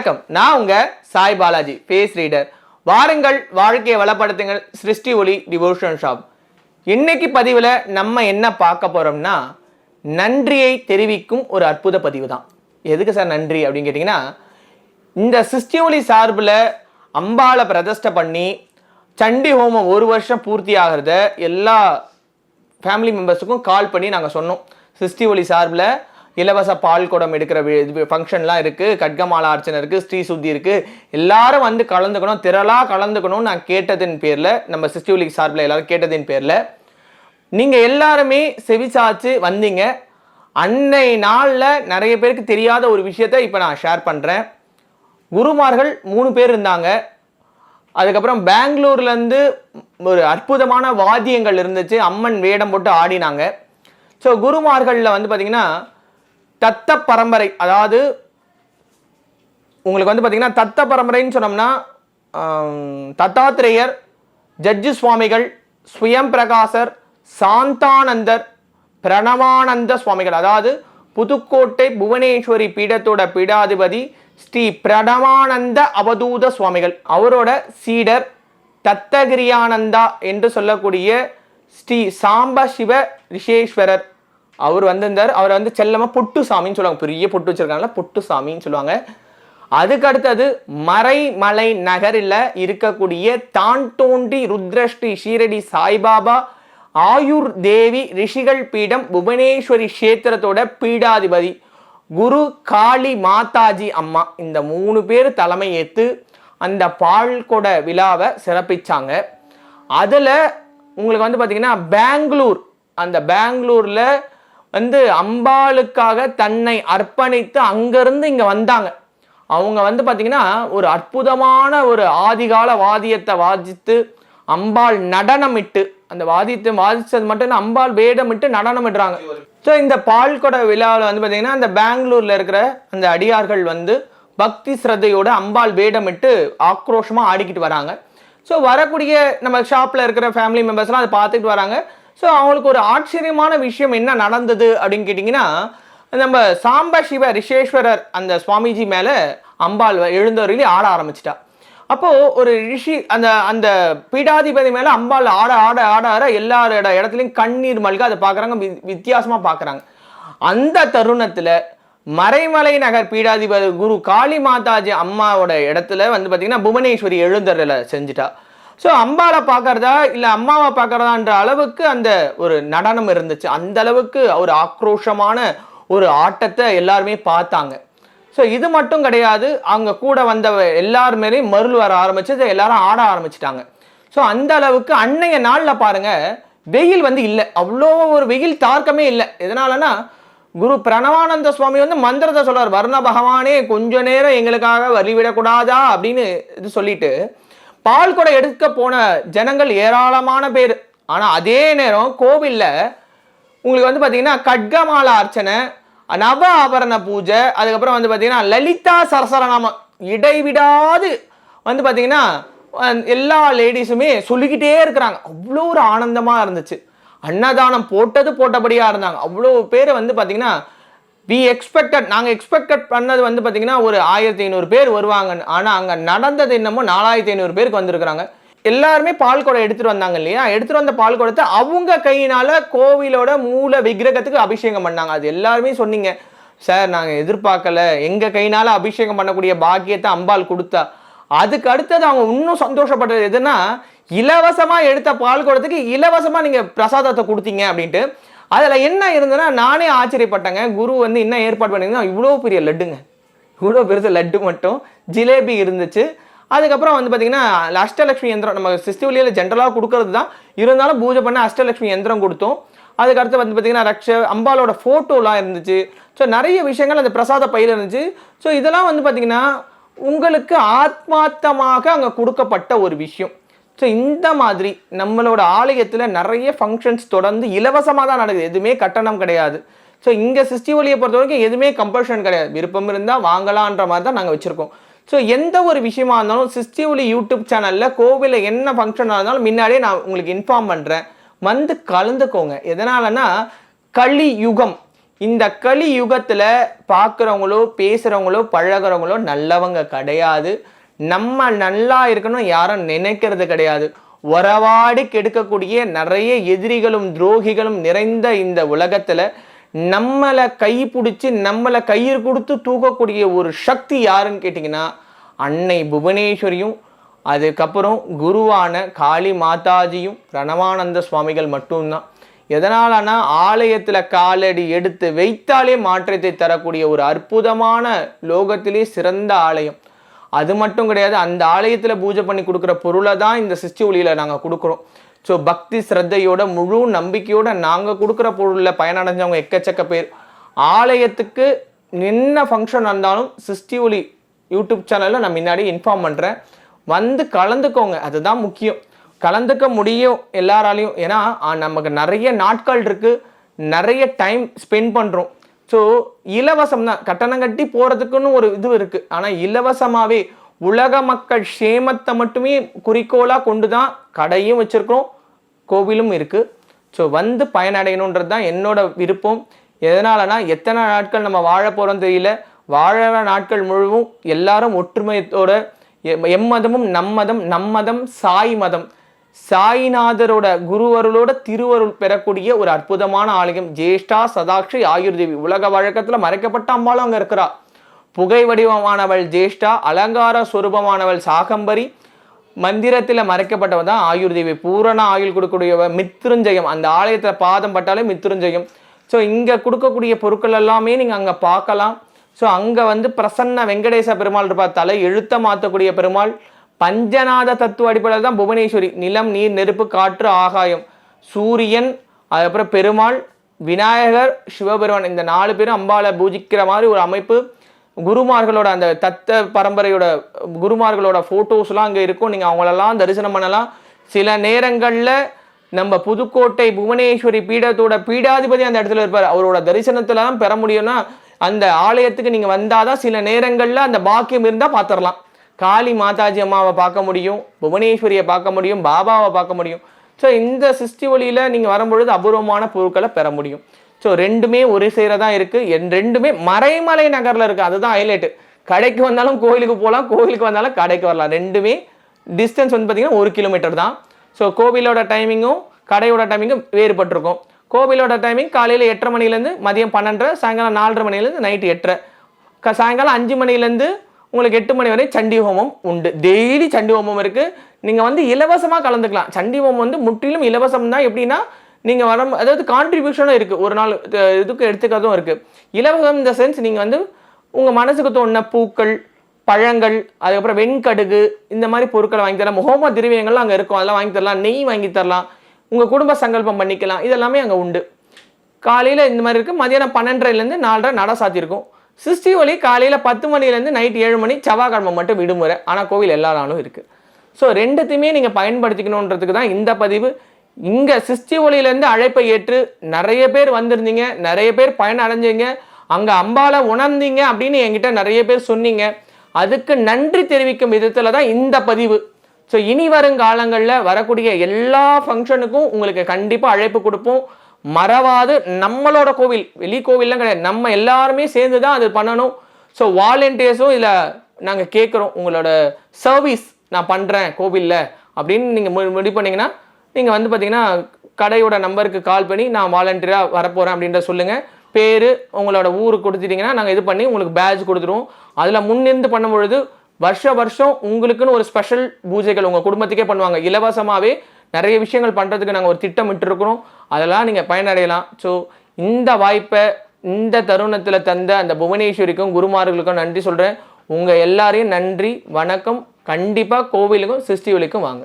வணக்கம். நான் உங்க சாய் பாலாஜி ஃபேஸ் ரீடர் வாருங்கள் வாழ்க்கையை வளப்படுத்துங்கள். சிருஷ்டி ஒளி டிவோஷன் ஷாப் இன்னைக்கு பதிவில் நம்ம என்ன பார்க்க போறோம்னா நன்றியை தெரிவிக்கும் ஒரு அற்புத பதிவு தான் எதுக்கு சார் நன்றி அப்படின்னு கேட்டிங்கன்னா இந்த சிருஷ்டி ஒளி சார்பில் அம்பாவை பிரதிஷ்டை பண்ணி சண்டி ஹோமம் ஒரு வருஷம் பூர்த்தி ஆகிறத எல்லா ஃபேமிலி மெம்பர்ஸுக்கும் கால் பண்ணி நாங்கள் சொன்னோம். சிருஷ்டி ஒளி சார்பில் இலவச பால் குடம் எடுக்கிற ஃபங்க்ஷன்லாம் இருக்குது கட்கமாலா அர்ச்சனை இருக்குது ஸ்ரீ சுத்தி இருக்குது எல்லாரும் வந்து கலந்துக்கணும் திரளாக கலந்துக்கணும்னு நான் கேட்டதின் பேரில் நம்ம சிருஷ்டி சார்பில் எல்லாரும் கேட்டதின் பேரில் நீங்கள் எல்லாருமே செவிசாச்சு வந்தீங்க. அன்னை நாளில் நிறைய பேருக்கு தெரியாத ஒரு விஷயத்த இப்போ நான் ஷேர் பண்ணுறேன் குருமார்கள் மூணு பேர் இருந்தாங்க. அதுக்கப்புறம் பெங்களூர்லேருந்து ஒரு அற்புதமான வாத்தியங்கள் இருந்துச்சு. அம்மன் வேடம் போட்டு ஆடினாங்க. ஸோ குருமார்களில் வந்து பார்த்திங்கன்னா தத்த பரம்பரை அதாவது உங்களுக்கு வந்து பார்த்தீங்கன்னா தத்த பரம்பரைன்னு சொன்னோம்னா தத்தாத்திரேயர் ஜட்ஜு சுவாமிகள் சுயம் பிரகாசர் சாந்தானந்தர் பிரணவானந்த சுவாமிகள் அதாவது புதுக்கோட்டை புவனேஸ்வரி பீடத்தோட பீடாதிபதி ஸ்ரீ பிரணவானந்த அவதூத சுவாமிகள். அவரோட சீடர் தத்தகிரியானந்தா என்று சொல்லக்கூடிய ஸ்ரீ சாம்ப சிவ ரிஷேஸ்வரர். அவர் வந்திருந்தார். அவரை வந்து செல்லமாக பொட்டு சாமின்னு சொல்லுவாங்க. பெரிய பொட்டு வச்சிருக்காங்களா பொட்டு சாமின்னு சொல்லுவாங்க. அதுக்கு அடுத்தது மறைமலை நகரில் இருக்கக்கூடிய தான் தோன்றி ருத்ரஸ்ரீ ஷீரடி சாய்பாபா ஆயுர் தேவி ரிஷிகள் பீடம் புவனேஸ்வரி கஷேத்திரத்தோட பீடாதிபதி குரு காளி மாதாஜி அம்மா. இந்த மூணு பேர் தலைமை ஏற்று அந்த பால்கொட விழாவை சிறப்பிச்சாங்க. அதில் உங்களுக்கு வந்து பார்த்தீங்கன்னா பெங்களூர் அந்த பெங்களூரில் வந்து அம்பாளுக்காக தன்னை அர்ப்பணித்து அங்கேருந்து இங்கே வந்தாங்க. அவங்க வந்து பார்த்தீங்கன்னா ஒரு அற்புதமான ஒரு ஆதிகால வாதியத்தை வாதித்து அம்பாள் நடனமிட்டு அந்த வாதியத்தை வாதித்தது மட்டும் இல்லை அம்பாள் வேடமிட்டு நடனமிடுறாங்க. ஸோ இந்த பால்கொட விழாவில் வந்து பார்த்திங்கன்னா அந்த பெங்களூரில் இருக்கிற அந்த அடியார்கள் வந்து பக்தி ஸ்ரத்தையோட அம்பாள் வேடமிட்டு ஆக்ரோஷமாக ஆடிக்கிட்டு வராங்க. ஸோ வரக்கூடிய நம்ம ஷாப்பில் இருக்கிற ஃபேமிலி மெம்பர்ஸ்லாம் அதை பார்த்துட்டு வராங்க. ஸோ அவங்களுக்கு ஒரு ஆச்சரியமான விஷயம் என்ன நடந்தது அப்படின்னு கேட்டிங்கன்னா நம்ம சாம்ப சிவ ரிஷேஸ்வரர் அந்த சுவாமிஜி மேலே அம்பாள் எழுந்தவர்களே ஆட ஆரம்பிச்சிட்டா. அப்போது ஒரு ரிஷி அந்த அந்த பீடாதிபதி மேலே அம்பாள் ஆட ஆட ஆட ஆட எல்லாரோட இடத்துலையும் கண்ணீர் மல்க அதை பார்க்குறாங்க வித்தியாசமாக பார்க்குறாங்க அந்த தருணத்தில் மறைமலை நகர் பீடாதிபதி குரு காளி மாதாஜி அம்மாவோட இடத்துல வந்து பார்த்தீங்கன்னா புவனேஸ்வரி எழுந்தரில் செஞ்சுட்டா. ஸோ அம்பாவை பார்க்கறதா இல்லை அம்மாவை பார்க்கறதான்ற அளவுக்கு அந்த ஒரு நடனம் இருந்துச்சு. அந்த அளவுக்கு ஒரு ஆக்ரோஷமான ஒரு ஆட்டத்தை எல்லாருமே பார்த்தாங்க. ஸோ இது மட்டும் கிடையாது. அவங்க கூட வந்த எல்லாருமேலேயும் மருள் வர ஆரம்பிச்சு எல்லாரும் ஆட ஆரம்பிச்சிட்டாங்க. ஸோ அந்த அளவுக்கு அன்னைய நாளில் பாருங்க வெயில் வந்து இல்லை. அவ்வளோ ஒரு வெயில் தார்க்கமே இல்லை. எதனாலனா குரு பிரணவானந்த சுவாமி வந்து மந்திரத்தை சொல்றார். வர்ண பகவானே கொஞ்ச நேரம் எங்களுக்காக வழிவிடக்கூடாதா? அப்படின்னு இது சொல்லிட்டு பால் கூட எடுக்க போன ஜனங்கள் ஏராளமான பேர். ஆனால் அதே நேரம் கோவில்ல உங்களுக்கு வந்து பார்த்தீங்கன்னா கட்கமாலா அர்ச்சனை நவ ஆபரண பூஜை அதுக்கப்புறம் வந்து பார்த்தீங்கன்னா லலிதா சரசரநாமம் இடைவிடாது வந்து பார்த்தீங்கன்னா எல்லா லேடிஸுமே சொல்லிக்கிட்டே இருக்கிறாங்க. அவ்வளோ ஒரு ஆனந்தமாக இருந்துச்சு. அன்னதானம் போட்டது போட்டபடியாக இருந்தாங்க. அவ்வளோ பேர் வந்து பார்த்தீங்கன்னா வி எக்ஸ்பெக்டட் நாங்கள் எக்ஸ்பெக்டட் பண்ணது வந்து பார்த்தீங்கன்னா ஒரு ஆயிரத்தி ஐநூறு பேர் வருவாங்க. ஆனால் அங்கே நடந்தது என்னமோ நாலாயிரத்தி ஐநூறு பேருக்கு வந்திருக்கிறாங்க. எல்லாருமே பால் குடம் எடுத்துட்டு வந்தாங்க இல்லையா? எடுத்துட்டு வந்த பால் குடத்தை அவங்க கையினால கோவிலோட மூல விக்கிரகத்துக்கு அபிஷேகம் பண்ணாங்க. அது எல்லாருமே சொன்னீங்க. சார் நாங்கள் எதிர்பார்க்கல. எங்கள் கையினால அபிஷேகம் பண்ணக்கூடிய பாக்கியத்தை அம்பாள் கொடுத்தா. அதுக்கு அடுத்தது அவங்க இன்னும் சந்தோஷப்பட்டது எதுனா இலவசமாக எடுத்த பால் குடத்துக்கு இலவசமாக நீங்கள் பிரசாதத்தை கொடுத்தீங்க அப்படின்ட்டு அதில் என்ன இருந்ததுன்னா நானே ஆச்சரியப்பட்டேங்க. குரு வந்து என்ன ஏற்பாடு பண்ணிங்கன்னா இவ்வளோ பெரிய லட்டுங்க. இவ்வளோ பெருசு லட்டு மட்டும். ஜிலேபி இருந்துச்சு. அதுக்கப்புறம் வந்து பார்த்தீங்கன்னா அஷ்டலட்சுமி எந்திரம் நம்ம சிஸ்டிவலியில் ஜென்ரலாக கொடுக்கறது தான் இருந்தாலும் பூஜை பண்ண அஷ்டலட்சுமி யந்திரம் கொடுத்தோம். அதுக்கடுத்து வந்து பார்த்தீங்கன்னா ரக்ஷ அம்பாலோட ஃபோட்டோலாம் இருந்துச்சு. ஸோ நிறைய விஷயங்கள் அந்த பிரசாத பையில் இருந்துச்சு. ஸோ இதெல்லாம் வந்து பார்த்திங்கன்னா உங்களுக்கு ஆத்மார்த்தமாக அங்கே கொடுக்கப்பட்ட ஒரு விஷயம். ஸோ இந்த மாதிரி நம்மளோட ஆலயத்தில் நிறைய ஃபங்க்ஷன்ஸ் தொடர்ந்து இலவசமாக தான் நடக்குது. எதுவுமே கட்டணம் கிடையாது. ஸோ இங்கே சிஸ்டி ஒலியை பொறுத்த வரைக்கும் எதுவுமே கம்பல்ஷன் கிடையாது. விருப்பம் இருந்தால் வாங்கலான்ற மாதிரி தான் நாங்கள் வச்சுருக்கோம். ஸோ எந்த ஒரு விஷயமா இருந்தாலும் சிஸ்டி ஒலி யூடியூப் சேனலில் கோவிலில் என்ன ஃபங்க்ஷனாக இருந்தாலும் முன்னாடியே நான் உங்களுக்கு இன்ஃபார்ம் பண்ணுறேன் வந்து கலந்துக்கோங்க. எதனாலனா களி யுகம் இந்த கலி யுகத்தில் பார்க்குறவங்களோ பேசுகிறவங்களோ பழகுறவங்களோ நல்லவங்க கிடையாது. நம்ம நல்லா இருக்கணும் யாரும் நினைக்கிறது கிடையாது. உறவாடி கெடுக்கக்கூடிய நிறைய எதிரிகளும் துரோகிகளும் நிறைந்த இந்த உலகத்தில் நம்மளை கை பிடிச்சி நம்மளை கயிறு கொடுத்து தூக்கக்கூடிய ஒரு சக்தி யாருன்னு கேட்டிங்கன்னா அன்னை புவனேஸ்வரியும் அதுக்கப்புறம் குருவான காளி மாதாஜியும் பிரணவானந்த சுவாமிகள் மட்டும்தான். எதனாலனா ஆலயத்தில் காலடி எடுத்து வைத்தாலே மாற்றத்தை தரக்கூடிய ஒரு அற்புதமான லோகத்திலே சிறந்த ஆலயம். அது மட்டும் கிடையாது அந்த ஆலயத்தில் பூஜை பண்ணி கொடுக்குற பொருளை தான் இந்த சிஸ்டி ஒளியில் நாங்கள் கொடுக்குறோம். ஸோ பக்தி ஸ்ரத்தையோட முழு நம்பிக்கையோட நாங்கள் கொடுக்குற பொருளில் பயனடைஞ்சவங்க எக்கச்சக்க பேர். ஆலயத்துக்கு என்ன ஃபங்க்ஷன் இருந்தாலும் சிஸ்டி ஒளி யூடியூப் சேனலில் நான் முன்னாடி இன்ஃபார்ம் பண்ணுறேன் வந்து கலந்துக்கோங்க அதுதான் முக்கியம். கலந்துக்க முடியும் எல்லாராலையும். ஏன்னா நமக்கு நிறைய நாட்கள் இருக்குது நிறைய டைம் ஸ்பெண்ட் பண்ணுறோம் ஸோ இலவசம் தான் கட்டணம் கட்டி போகிறதுக்குன்னு ஒரு இது இருக்குது ஆனால் இலவசமாகவே உலக மக்கள் சேமத்தை மட்டுமே குறிக்கோளாக கொண்டு தான் கடையும் வச்சுருக்கிறோம் கோவிலும் இருக்குது ஸோ வந்து பயனடையணுன்றது தான் என்னோட விருப்பம். எதனாலனா எத்தனை நாட்கள் நம்ம வாழ போகிறோம் தெரியல. வாழற நாட்கள் முழுவதும் எல்லாரும் ஒற்றுமையத்தோட எம் எம்மதமும் நம்மதம் நம்மதம் சாய் மதம் சாய்நாதரோட குருவருளோட திருவருள் பெறக்கூடிய ஒரு அற்புதமான ஆலயம் ஜேஷ்டா சதாட்சி ஆயுர்தேவி உலக வழக்கத்தில் மறைக்கப்பட்ட அம்பாலும் அங்கே இருக்கிறா. புகை வடிவமானவள் ஜேஷ்டா அலங்கார சுரூபமானவள் சாகம்பரி மந்திரத்தில் மறைக்கப்பட்டவ தான் ஆயுர்தேவி. பூரண ஆயுள் கொடுக்கக்கூடியவ மித்ருஞ்சயம். அந்த ஆலயத்தில் பாதம் பட்டாலே மித்ருஞ்சயம். ஸோ இங்கே கொடுக்கக்கூடிய பொருட்கள் எல்லாமே நீங்கள் அங்கே பார்க்கலாம். ஸோ அங்கே வந்து பிரசன்ன வெங்கடேச பெருமாள் இருப்பார். தலை எழுத்த மாற்றக்கூடிய பெருமாள். பஞ்சநாத தத்துவ அடிப்படையில் தான் புவனேஸ்வரி நிலம் நீர் நெருப்பு காற்று ஆகாயம். சூரியன் அதுக்கப்புறம் பெருமாள் விநாயகர் சிவபெருமான் இந்த நாலு பேரும் அம்பாவை பூஜிக்கிற மாதிரி ஒரு அமைப்பு. குருமார்களோட அந்த தத்த பரம்பரையோட குருமார்களோட ஃபோட்டோஸ்லாம் அங்கே இருக்கும். நீங்கள் அவங்களெல்லாம் தரிசனம் பண்ணலாம். சில நேரங்களில் நம்ம புதுக்கோட்டை புவனேஸ்வரி பீடத்தோட பீடாதிபதி அந்த இடத்துல இருப்பார். அவரோட தரிசனத்தில் தான் பெற முடியும்னா அந்த ஆலயத்துக்கு நீங்கள் வந்தால் தான் சில நேரங்களில் அந்த பாக்கியம் இருந்தால் பார்த்துடலாம் காளி மாதாஜி அம்மாவை பார்க்க முடியும் புவனேஸ்வரியை பார்க்க முடியும் பாபாவை பார்க்க முடியும். ஸோ இந்த சிருஷ்டி ஒளியில் நீங்கள் வரும்பொழுது அபூர்வமான பொருட்களை பெற முடியும். ஸோ ரெண்டுமே ஒரு சேரதான் இருக்குது என் ரெண்டுமே மறைமலை நகரில் இருக்குது அதுதான் ஹைலைட்டு கடைக்கு வந்தாலும் கோயிலுக்கு போகலாம் கோயிலுக்கு வந்தாலும் கடைக்கு வரலாம். ரெண்டுமே டிஸ்டன்ஸ் வந்து பார்த்திங்கன்னா ஒரு கிலோமீட்டர் தான். ஸோ கோவிலோட டைமிங்கும் கடையோட டைமிங்கும் வேறுபட்டிருக்கும். கோவிலோட டைமிங் காலையில் எட்டரை மணிலேருந்து மதியம் பன்னெண்டரை சாயங்காலம் நாலரை மணிலேருந்து நைட்டு எட்டரை. க சாயங்காலம் அஞ்சு மணிலேருந்து உங்களுக்கு எட்டு மணி வரை சண்டி ஹோமம் உண்டு. டெய்லி சண்டி ஹோமம் இருக்குது நீங்கள் வந்து இலவசமாக கலந்துக்கலாம். சண்டி ஹோமம் வந்து முற்றிலும் இலவசம் தான். எப்படின்னா நீங்கள் வர அதாவது கான்ட்ரிபியூஷனும் இருக்குது ஒரு நாள் இதுக்கு எடுத்துக்கிறதும் இருக்குது இலவசம் இந்த சென்ஸ் நீங்கள் வந்து உங்கள் மனசுக்கு தோணுன பூக்கள் பழங்கள் அதுக்கப்புறம் வெண்கடுகு இந்த மாதிரி பொருட்களை வாங்கி தரலாம். ஹோம திரவியங்கள்லாம் அங்கே இருக்கும். அதெல்லாம் வாங்கி தரலாம். நெய் வாங்கி தரலாம். உங்கள் குடும்ப சங்கல்பம் பண்ணிக்கலாம். இதெல்லாமே அங்கே உண்டு. காலையில் இந்த மாதிரி இருக்குது மதியானம் பன்னெண்டரைலேருந்து நாலரை நட சாத்தியிருக்கும். சிருஷ்டி ஒளி காலையில் பத்து மணிலேருந்து நைட் ஏழு மணி செவ்வாய்க்கிழமை மட்டும் விடுமுறை. ஆனால் கோவில் எல்லா நாளும் இருக்குது ஸோ ரெண்டுத்தையுமே நீங்கள் பயன்படுத்திக்கணுன்றதுக்கு தான் இந்த பதிவு. இங்கே சிருஷ்டி ஒளியிலேருந்து அழைப்பை ஏற்று நிறைய பேர் வந்திருந்தீங்க நிறைய பேர் பயன் அடைஞ்சிங்க அங்கே அம்பால உணர்ந்தீங்க அப்படின்னு என்கிட்ட நிறைய பேர் சொன்னீங்க. அதுக்கு நன்றி தெரிவிக்கும் விதத்தில் தான் இந்த பதிவு. ஸோ இனி வரும் காலங்களில் வரக்கூடிய எல்லா ஃபங்க்ஷனுக்கும் உங்களுக்கு கண்டிப்பாக அழைப்பு கொடுப்போம். மறவாது. நம்மளோட கோவில் வெளி கோவில்லாம் கிடையாது. நம்ம எல்லாருமே சேர்ந்து தான் அது பண்ணணும். ஸோ வாலண்டியர்ஸும் இதில் நாங்கள் கேட்குறோம் உங்களோட சர்வீஸ் நான் பண்ணுறேன் கோவிலில் அப்படின்னு நீங்கள் முடிவு பண்ணிங்கன்னா நீங்கள் வந்து பார்த்தீங்கன்னா கடையோட நம்பருக்கு கால் பண்ணி நான் வாலண்டியராக வரப்போகிறேன் அப்படின்ற சொல்லுங்கள் பேர் உங்களோட ஊருக்கு கொடுத்துட்டீங்கன்னா நாங்கள் இது பண்ணி உங்களுக்கு பேட்ச் கொடுத்துருவோம். அதில் முன்னிருந்து பண்ணும் பொழுது வருஷ வருஷம் உங்களுக்குன்னு ஒரு ஸ்பெஷல் பூஜைகள் உங்கள் குடும்பத்துக்கே பண்ணுவாங்க. இலவசமாகவே நிறைய விஷயங்கள் பண்ணுறதுக்கு நாங்கள் ஒரு திட்டமிட்டிருக்கிறோம். அதெல்லாம் நீங்கள் பயனடையலாம். ஸோ இந்த வாய்ப்பை இந்த தருணத்தில் தந்த அந்த புவனேஸ்வரிக்கும் குருமார்களுக்கும் நன்றி சொல்கிறேன் உங்கள் எல்லாரையும் நன்றி வணக்கம். கண்டிப்பாக கோவிலுக்கும் சிருஷ்டி வாங்க.